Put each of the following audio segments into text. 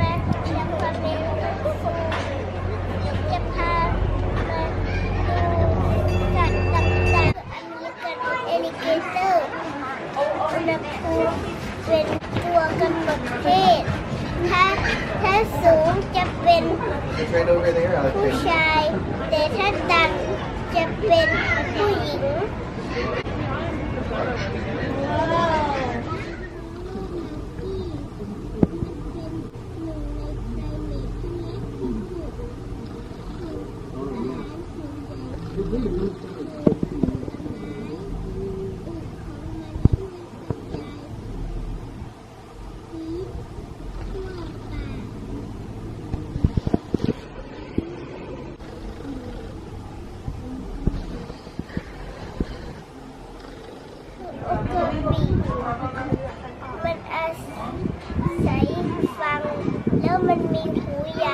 นี้พี่จะพามาเชียงคานเป็นครูจะพามาดูสัตว์ต่างๆอันนี้กันเอลิเกเตอร์อุณภูมิเป็นตัวกำหนดเพศถ้าถ้าสูงจะเป็นผู้ชาย แต่ถ้าต่ำจะเป็นผู้หญิง มันอาศัยฟัง แล้วมันมีหูใหญ่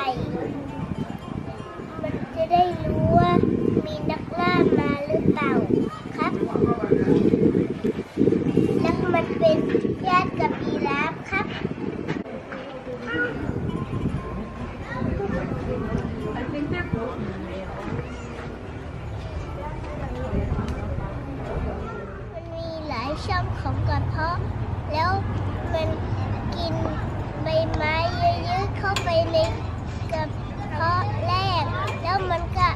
มันมีหลายช่องของกระเพาะ แล้วมันกินใบไม้เยอะๆเข้าไปในกระเพาะแรก แล้วมันก็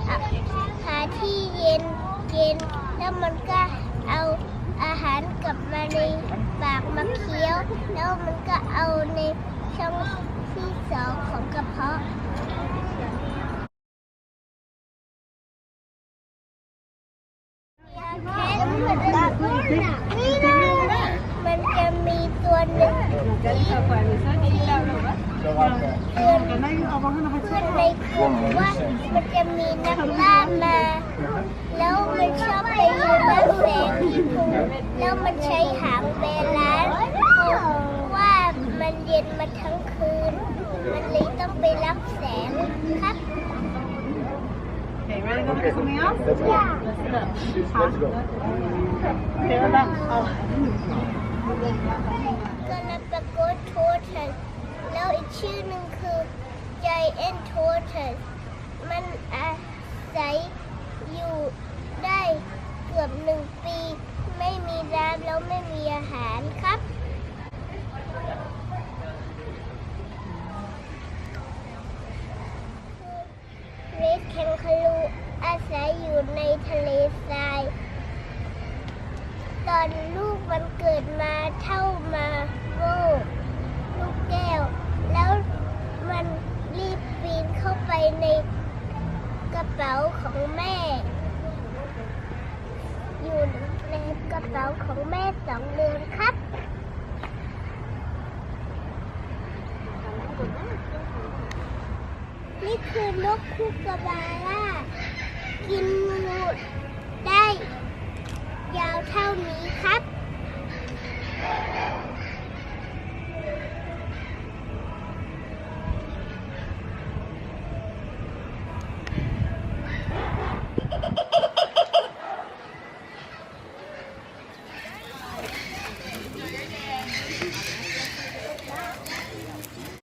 หาที่เย็นเย็นแล้วมันก็เอาอาหารกลับมาในปากมาเคี้ยว แล้วมันก็เอาในช่องที่สองของกระเพาะ แค่มั นจะนี่นะมันจะมีตัวหนึ่งที่เตือนเพื่อนในกลุ่มว่ามันจะมีนักล่ามา แล้วมันชอบไปยืนรับแสงที่ภูแล้วมันใช้หางเบลานว่ามันเย็นมาทั้งคืน มันเลยต้องไปรับแสงครับ Okay, ready to go get something else? Let's go. Yeah. Let's go. Okay, what about? Oh. กาลาปาโกสโททัสแล้วอีกชื่อหนึ่งคือ Giant Tortoise มันอาศัยอยู่ได้เกือบหนึ่งปี ไม่มีน้ำแล้วไม่มีอาหารครับ เรดแคนคารูอาศัยอยู่ใน ทราย ตอนลูกมันเกิดมาเท่ามาโก้ลูกแก้ว แล้วมันรีบปีนเข้าไปในกระเป๋าของแม่ อยู่ในกระเป๋าของแม่สองเดือนครับนี่คือนกคุกกาบาร่า กินหมูได้ยาวเท่านี้ค่ะ